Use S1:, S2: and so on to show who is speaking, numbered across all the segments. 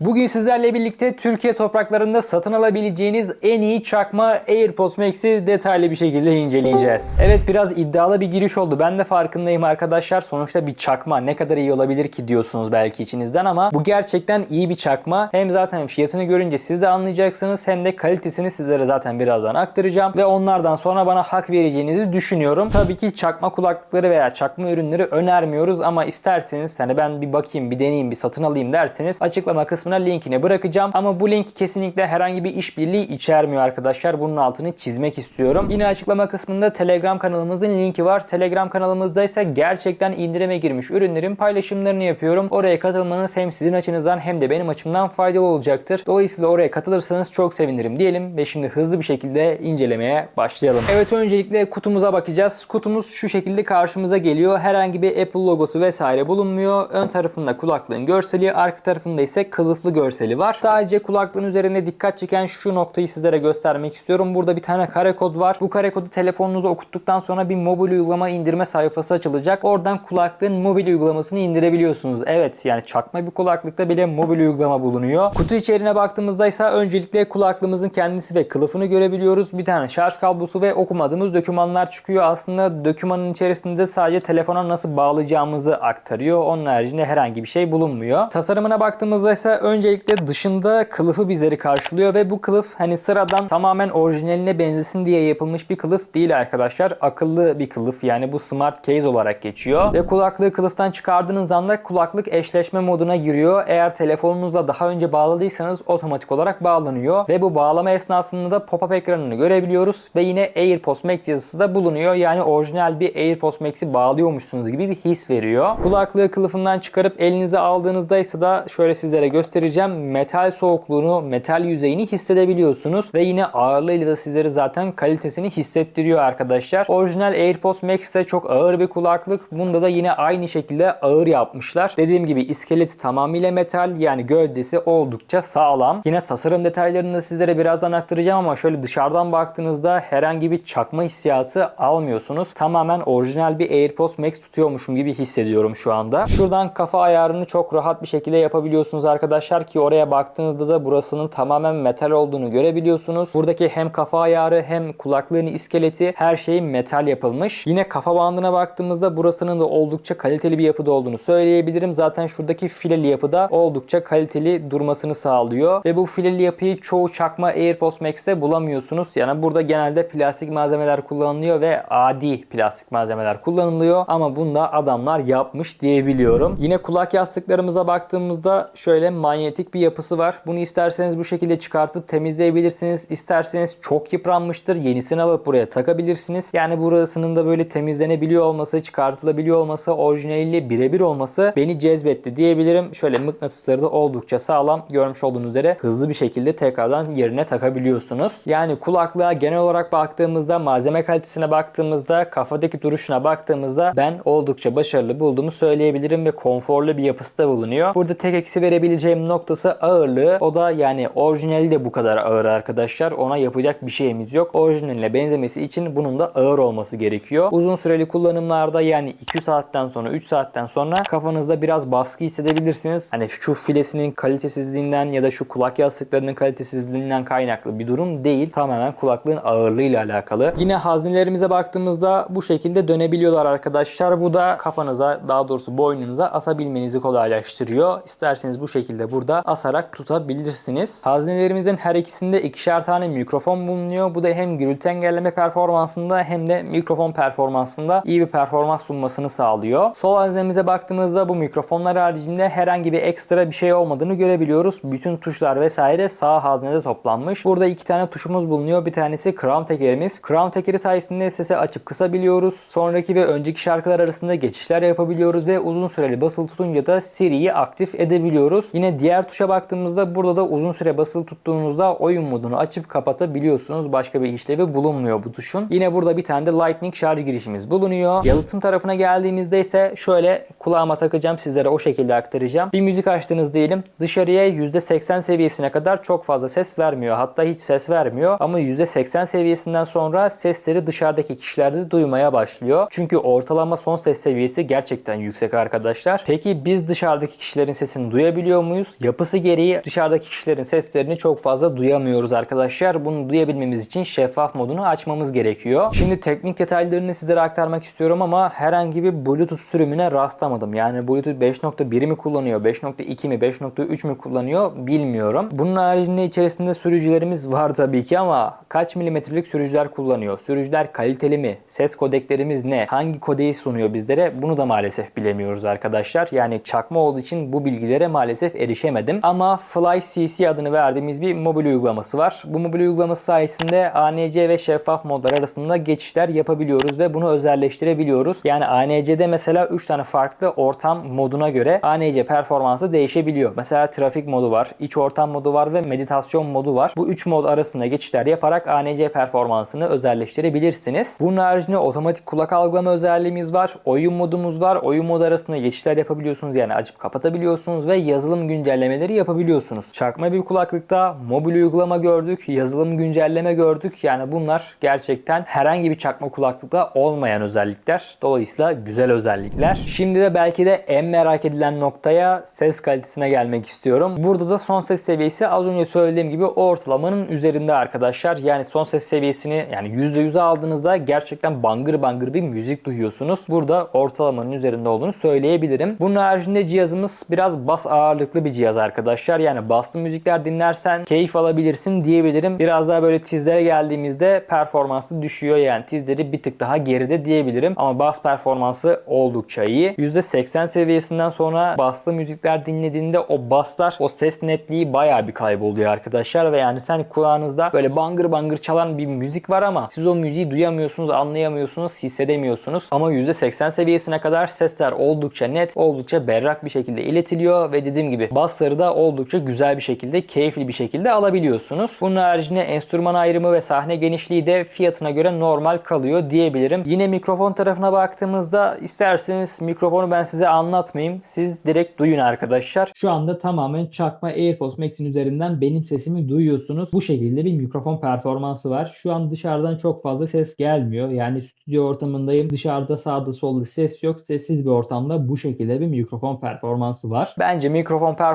S1: Bugün sizlerle birlikte Türkiye topraklarında satın alabileceğiniz en iyi çakma AirPods Max'i detaylı bir şekilde inceleyeceğiz. Evet biraz iddialı bir giriş oldu. Ben de farkındayım arkadaşlar. Sonuçta bir çakma ne kadar iyi olabilir ki diyorsunuz belki içinizden ama bu gerçekten iyi bir çakma. Hem zaten fiyatını görünce siz de anlayacaksınız hem de kalitesini sizlere zaten birazdan aktaracağım ve onlardan sonra bana hak vereceğinizi düşünüyorum. Tabii ki çakma kulaklıkları veya çakma ürünleri önermiyoruz ama isterseniz hani ben bir bakayım, bir deneyeyim, bir satın alayım derseniz açıklama kısmına linkini bırakacağım. Ama bu link kesinlikle herhangi bir işbirliği içermiyor arkadaşlar. Bunun altını çizmek istiyorum. Yine açıklama kısmında Telegram kanalımızın linki var. Telegram kanalımızda ise gerçekten indirime girmiş ürünlerin paylaşımlarını yapıyorum. Oraya katılmanız hem sizin açınızdan hem de benim açımdan faydalı olacaktır. Dolayısıyla oraya katılırsanız çok sevinirim diyelim ve şimdi hızlı bir şekilde incelemeye başlayalım. Evet öncelikle kutumuza bakacağız. Kutumuz şu şekilde karşımıza geliyor. Herhangi bir Apple logosu vesaire bulunmuyor. Ön tarafında kulaklığın görseli, arka tarafında ise kılıflı görseli var. Sadece kulaklığın üzerine dikkat çeken şu noktayı sizlere göstermek istiyorum. Burada bir tane kare kod var. Bu kare kodu telefonunuza okuttuktan sonra bir mobil uygulama indirme sayfası açılacak. Oradan kulaklığın mobil uygulamasını indirebiliyorsunuz. Evet yani çakma bir kulaklıkta bile mobil uygulama bulunuyor. Kutu içeriğine baktığımızda ise öncelikle kulaklığımızın kendisi ve kılıfını görebiliyoruz. Bir tane şarj kablosu ve okumadığımız dokümanlar çıkıyor. Aslında dokümanın içerisinde sadece telefona nasıl bağlayacağımızı aktarıyor. Onun haricinde herhangi bir şey bulunmuyor. Tasarımına baktığımızda ise öncelikle dışında kılıfı bizleri karşılıyor ve bu kılıf hani sıradan tamamen orijinaline benzesin diye yapılmış bir kılıf değil arkadaşlar. Akıllı bir kılıf yani bu smart case olarak geçiyor. Ve kulaklığı kılıftan çıkardığınız anda kulaklık eşleşme moduna giriyor. Eğer telefonunuza daha önce bağladıysanız otomatik olarak bağlanıyor. Ve bu bağlama esnasında da pop-up ekranını görebiliyoruz. Ve yine AirPods Max yazısı da bulunuyor. Yani orijinal bir AirPods Max'i bağlıyormuşsunuz gibi bir his veriyor. Kulaklığı kılıfından çıkarıp elinize aldığınızda ise da şöyle sizlere göstereceğim. Metal soğukluğunu, metal yüzeyini hissedebiliyorsunuz. Ve yine ağırlığıyla da sizlere zaten kalitesini hissettiriyor arkadaşlar. Orijinal AirPods Max de çok ağır bir kulaklık. Bunda da yine aynı şekilde ağır yapmışlar. Dediğim gibi iskeleti tamamıyla metal yani gövdesi oldukça sağlam. Yine tasarım detaylarını da sizlere birazdan aktaracağım ama şöyle dışarıdan baktığınızda herhangi bir çakma hissiyatı almıyorsunuz. Tamamen orijinal bir AirPods Max tutuyormuşum gibi hissediyorum şu anda. Şuradan kafa ayarını çok rahat bir şekilde yapabiliyorsunuz arkadaşlar ki oraya baktığınızda da burasının tamamen metal olduğunu görebiliyorsunuz. Buradaki hem kafa ayarı hem kulaklığın iskeleti her şey metal yapılmış. Yine kafa bandına baktığımızda burasının da oldukça kaliteli bir yapıda olduğunu söyleyebilirim. Zaten şuradaki fileli yapıda oldukça kaliteli durmasını sağlıyor. Ve bu fileli yapıyı çoğu çakma AirPods Max'te bulamıyorsunuz. Yani burada genelde plastik malzemeler kullanılıyor ve adi plastik malzemeler kullanılıyor. Ama bunda adamlar yapmış diyebiliyorum. Yine kulak yastıklarımıza baktığımızda şöyle manyetik bir yapısı var. Bunu isterseniz bu şekilde çıkartıp temizleyebilirsiniz. İsterseniz çok yıpranmıştır. Yenisini alıp buraya takabilirsiniz. Yani burasının da böyle temizlenebiliyor olması, çıkartılabiliyor olması, orijinaliyle birebir olması beni cezbetti diyebilirim. Şöyle mıknatısları da oldukça sağlam. Görmüş olduğunuz üzere hızlı bir şekilde tekrardan yerine takabiliyorsunuz. Yani kulaklığa genel olarak baktığımızda, malzeme kalitesine baktığımızda, kafadaki duruşuna baktığımızda ben oldukça başarılı bulduğumu söyleyebilirim ve konforlu bir yapısı da bulunuyor. Burada tek eksi verebileceğim noktası ağırlığı. O da yani orijinali de bu kadar ağır arkadaşlar. Ona yapacak bir şeyimiz yok. Orijinaline benzemesi için bunun da ağır olması gerekiyor. Uzun süreli kullanımlarda yani 2 saatten sonra 3 saatten sonra kafanızda biraz baskı hissedebilirsiniz. Hani şu filesinin kalitesizliğinden ya da şu kulak yastıklarının kalitesizliğinden kaynaklı bir durum değil. Tamamen kulaklığın ağırlığıyla alakalı. Yine haznelerimize baktığımızda bu şekilde dönebiliyorlar arkadaşlar. Bu da kafanıza daha doğrusu boynunuza asabilmenizi kolaylaştırıyor. İsterseniz bu şekilde burada asarak tutabilirsiniz. Haznelerimizin her ikisinde ikişer tane mikrofon bulunuyor. Bu da hem gürültü engelleme performansında hem de mikrofon performansında iyi bir performans sunmasını sağlıyor. Sol haznemize baktığımızda bu mikrofonlar haricinde herhangi bir ekstra bir şey olmadığını görebiliyoruz. Bütün tuşlar vesaire sağ haznede toplanmış. Burada iki tane tuşumuz bulunuyor. Bir tanesi crown tekerimiz. Crown tekeri sayesinde sesi açıp kısabiliyoruz. Sonraki ve önceki şarkılar arasında geçişler yapabiliyoruz ve uzun süreli basılı tutunca da Siri'yi aktif edebiliyoruz. Yine diğer tuşa baktığımızda burada da uzun süre basılı tuttuğunuzda oyun modunu açıp kapatabiliyorsunuz. Başka bir işlevi bulunmuyor bu tuşun. Yine burada bir tane de Lightning şarj girişimiz bulunuyor. Yalıtım tarafına geldiğimizde ise şöyle kulağıma takacağım sizlere o şekilde aktaracağım. Bir müzik açtınız diyelim. Dışarıya %80 seviyesine kadar çok fazla ses vermiyor. Hatta hiç ses vermiyor. Ama %80 seviyesinden sonra sesleri dışarıdaki kişilerde de duymaya başlıyor. Çünkü ortalama son ses seviyesi gerçekten yüksek arkadaşlar. Peki biz dışarıdaki kişilerin sesini duyabiliyor muyuz? Duyuyoruz. Yapısı gereği dışarıdaki kişilerin seslerini çok fazla duyamıyoruz arkadaşlar. Bunu duyabilmemiz için şeffaf modunu açmamız gerekiyor. Şimdi teknik detaylarını sizlere aktarmak istiyorum ama herhangi bir Bluetooth sürümüne rastlamadım. Yani Bluetooth 5.1 mi kullanıyor, 5.2 mi, 5.3 mü kullanıyor bilmiyorum. Bunun haricinde içerisinde sürücülerimiz var tabii ki ama kaç milimetrelik sürücüler kullanıyor? Sürücüler kaliteli mi? Ses kodeklerimiz ne? Hangi kodeyi sunuyor bizlere? Bunu da maalesef bilemiyoruz arkadaşlar. Yani çakma olduğu için bu bilgilere maalesef erişemedim. Ama Fly CC adını verdiğimiz bir mobil uygulaması var. Bu mobil uygulaması sayesinde ANC ve şeffaf modlar arasında geçişler yapabiliyoruz ve bunu özelleştirebiliyoruz. Yani ANC'de mesela 3 tane farklı ortam moduna göre ANC performansı değişebiliyor. Mesela trafik modu var, iç ortam modu var ve meditasyon modu var. Bu 3 mod arasında geçişler yaparak ANC performansını özelleştirebilirsiniz. Bunun haricinde otomatik kulak algılama özelliğimiz var. Oyun modumuz var. Oyun modu arasında geçişler yapabiliyorsunuz. Yani açıp kapatabiliyorsunuz ve yazılım güncellemeleri yapabiliyorsunuz. Çakma bir kulaklıkta mobil uygulama gördük, yazılım güncelleme gördük. Yani bunlar gerçekten herhangi bir çakma kulaklıkta olmayan özellikler. Dolayısıyla güzel özellikler. Şimdi de belki de en merak edilen noktaya ses kalitesine gelmek istiyorum. Burada da son ses seviyesi az önce söylediğim gibi ortalamanın üzerinde arkadaşlar. Yani son ses seviyesini yani %100'e aldığınızda gerçekten bangır bangır bir müzik duyuyorsunuz. Burada ortalamanın üzerinde olduğunu söyleyebilirim. Bunun haricinde cihazımız biraz bas ağırlıklı bir cihaz arkadaşlar. Yani baslı müzikler dinlersen keyif alabilirsin diyebilirim. Biraz daha böyle tizlere geldiğimizde performansı düşüyor. Yani tizleri bir tık daha geride diyebilirim. Ama bas performansı oldukça iyi. %80 seviyesinden sonra baslı müzikler dinlediğinde o baslar, o ses netliği bayağı bir kayboluyor arkadaşlar. Ve yani sen kulağınızda böyle bangır bangır çalan bir müzik var ama siz o müziği duyamıyorsunuz, anlayamıyorsunuz, hissedemiyorsunuz. Ama %80 seviyesine kadar sesler oldukça net, oldukça berrak bir şekilde iletiliyor ve dediğim gibi basları da oldukça güzel bir şekilde, keyifli bir şekilde alabiliyorsunuz. Bunun haricinde enstrüman ayrımı ve sahne genişliği de fiyatına göre normal kalıyor diyebilirim. Yine mikrofon tarafına baktığımızda isterseniz mikrofonu ben size anlatmayayım. Siz direkt duyun arkadaşlar. Şu anda tamamen çakma AirPods Max'in üzerinden benim sesimi duyuyorsunuz. Bu şekilde bir mikrofon performansı var. Şu an dışarıdan çok fazla ses gelmiyor. Yani stüdyo ortamındayım. Dışarıda sağda solda ses yok. Sessiz bir ortamda bu şekilde bir mikrofon performansı var. Bence mikrofon performansı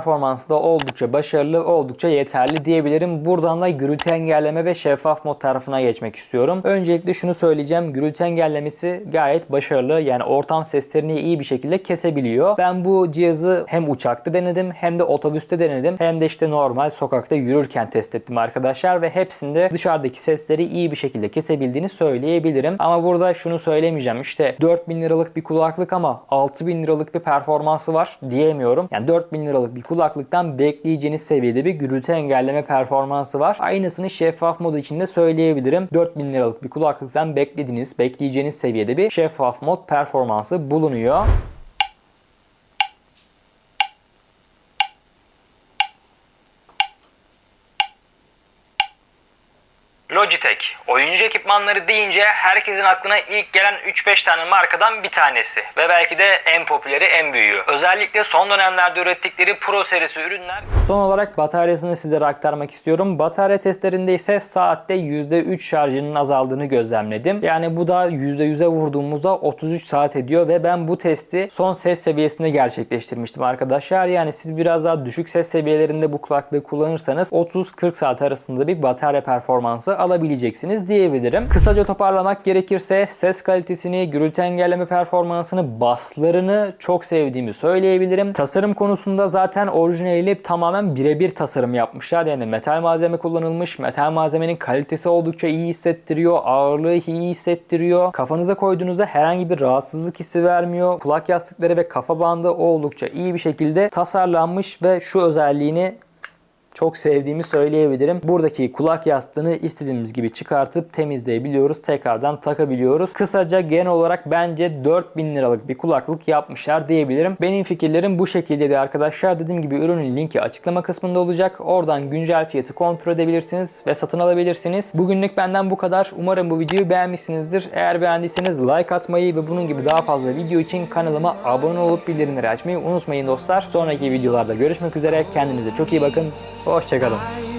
S1: da oldukça başarılı, oldukça yeterli diyebilirim. Buradan da gürültü engelleme ve şeffaf mod tarafına geçmek istiyorum. Öncelikle şunu söyleyeceğim. Gürültü engellemesi gayet başarılı. Yani ortam seslerini iyi bir şekilde kesebiliyor. Ben bu cihazı hem uçakta denedim hem de otobüste denedim. Hem de işte normal sokakta yürürken test ettim arkadaşlar ve hepsinde dışarıdaki sesleri iyi bir şekilde kesebildiğini söyleyebilirim. Ama burada şunu söylemeyeceğim. İşte 4000 liralık bir kulaklık ama 6000 liralık bir performansı var diyemiyorum. Yani 4000 liralık bir kulaklıktan bekleyeceğiniz seviyede bir gürültü engelleme performansı var. Aynısını şeffaf modu içinde söyleyebilirim. 4000 liralık bir kulaklıktan beklediğiniz, bekleyeceğiniz seviyede bir şeffaf mod performansı bulunuyor. Logitech. Oyuncu ekipmanları deyince herkesin aklına ilk gelen 3-5 tane markadan bir tanesi. Ve belki de en popüleri, en büyüğü. Özellikle son dönemlerde ürettikleri Pro serisi ürünler. Son olarak bataryasını sizlere aktarmak istiyorum. Batarya testlerinde ise saatte %3 şarjının azaldığını gözlemledim. Yani bu da %100'e vurduğumuzda 33 saat ediyor ve ben bu testi son ses seviyesinde gerçekleştirmiştim arkadaşlar. Yani siz biraz daha düşük ses seviyelerinde bu kulaklığı kullanırsanız 30-40 saat arasında bir batarya performansı alabileceksiniz diyebilirim. Kısaca toparlamak gerekirse ses kalitesini, gürültü engelleme performansını, baslarını çok sevdiğimi söyleyebilirim. Tasarım konusunda zaten orijinaliyle tamamen birebir tasarım yapmışlar. Yani metal malzeme kullanılmış. Metal malzemenin kalitesi oldukça iyi hissettiriyor. Ağırlığı iyi hissettiriyor. Kafanıza koyduğunuzda herhangi bir rahatsızlık hissi vermiyor. Kulak yastıkları ve kafa bandı oldukça iyi bir şekilde tasarlanmış ve şu özelliğini çok sevdiğimi söyleyebilirim. Buradaki kulak yastığını istediğimiz gibi çıkartıp temizleyebiliyoruz. Tekrardan takabiliyoruz. Kısaca genel olarak bence 4000 liralık bir kulaklık yapmışlar diyebilirim. Benim fikirlerim bu şekildeydi arkadaşlar. Dediğim gibi ürünün linki açıklama kısmında olacak. Oradan güncel fiyatı kontrol edebilirsiniz ve satın alabilirsiniz. Bugünlük benden bu kadar. Umarım bu videoyu beğenmişsinizdir. Eğer beğendiyseniz like atmayı ve bunun gibi daha fazla video için kanalıma abone olup bildirimleri açmayı unutmayın dostlar. Sonraki videolarda görüşmek üzere. Kendinize çok iyi bakın. Ó, oh, chegaram.